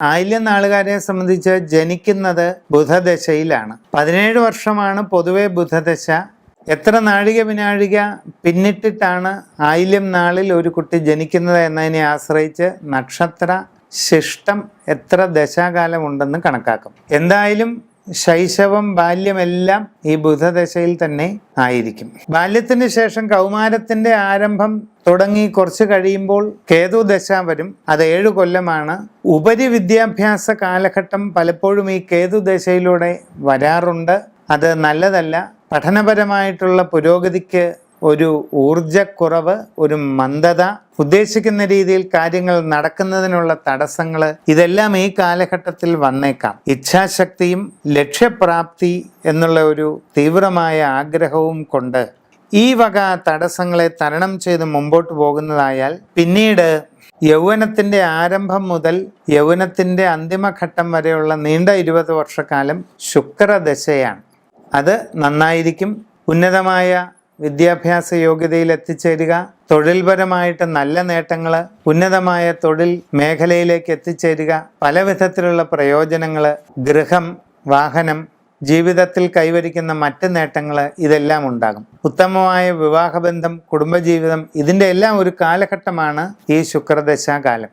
ആയില്യം നാളുകാരെ സംബന്ധിച്ച് ജനിക്കുന്നത് ബുധദശയിലാണ്. പതിനേഴ് വർഷമാണ് പൊതുവെ ബുധദശ. എത്ര നാഴിക വിനാഴിക പിന്നിട്ടിട്ടാണ് ആയില്യം നാളിൽ ഒരു കുട്ടി ജനിക്കുന്നത് എന്നതിനെ ആശ്രയിച്ച് നക്ഷത്ര ശിഷ്ടം എത്ര ദശാകാലമുണ്ടെന്ന് കണക്കാക്കും. എന്തായാലും ശൈശവം ബാല്യമെല്ലാം ഈ ബുധദശയിൽ തന്നെ ആയിരിക്കും. ബാല്യത്തിന് ശേഷം കൗമാരത്തിന്റെ ആരംഭം തുടങ്ങി കുറച്ച് കഴിയുമ്പോൾ കേതു ദശ വരും. അത് ഏഴു കൊല്ലമാണ്. ഉപരി വിദ്യാഭ്യാസ കാലഘട്ടം പലപ്പോഴും ഈ കേതു ദശയിലൂടെ വരാറുണ്ട്. അത് നല്ലതല്ല. പഠനപരമായിട്ടുള്ള പുരോഗതിക്ക് ഒരു ഊർജക്കുറവ് ഒരു മന്ദത ഉദ്ദേശിക്കുന്ന രീതിയിൽ കാര്യങ്ങൾ നടക്കുന്നതിനുള്ള തടസ്സങ്ങൾ ഇതെല്ലാം ഈ കാലഘട്ടത്തിൽ വന്നേക്കാം. ഇച്ഛാശക്തിയും ലക്ഷ്യപ്രാപ്തി എന്നുള്ള ഒരു തീവ്രമായ ആഗ്രഹവും കൊണ്ട് ഈ വക തടസ്സങ്ങളെ തരണം ചെയ്ത് മുമ്പോട്ട് പോകുന്നതായാൽ പിന്നീട് യൗവനത്തിന്റെ ആരംഭം മുതൽ യൗവനത്തിന്റെ അന്തിമഘട്ടം വരെയുള്ള നീണ്ട ഇരുപത് വർഷക്കാലം ശുക്രദശയാണ്. അത് നന്നായിരിക്കും. ഉന്നതമായ വിദ്യാഭ്യാസ യോഗ്യതയിൽ എത്തിച്ചേരുക. തൊഴിൽപരമായിട്ട് നല്ല നേട്ടങ്ങൾ ഉന്നതമായ തൊഴിൽ മേഖലയിലേക്ക് എത്തിച്ചേരുക. പല വിധത്തിലുള്ള പ്രയോജനങ്ങൾ ഗൃഹം വാഹനം ജീവിതത്തിൽ കൈവരിക്കുന്ന മറ്റ് നേട്ടങ്ങൾ ഇതെല്ലാം ഉണ്ടാകും. ഉത്തമമായ വിവാഹബന്ധം കുടുംബജീവിതം ഇതിന്റെ എല്ലാം ഒരു കാലഘട്ടമാണ് ഈ ശുക്രദശാകാലം.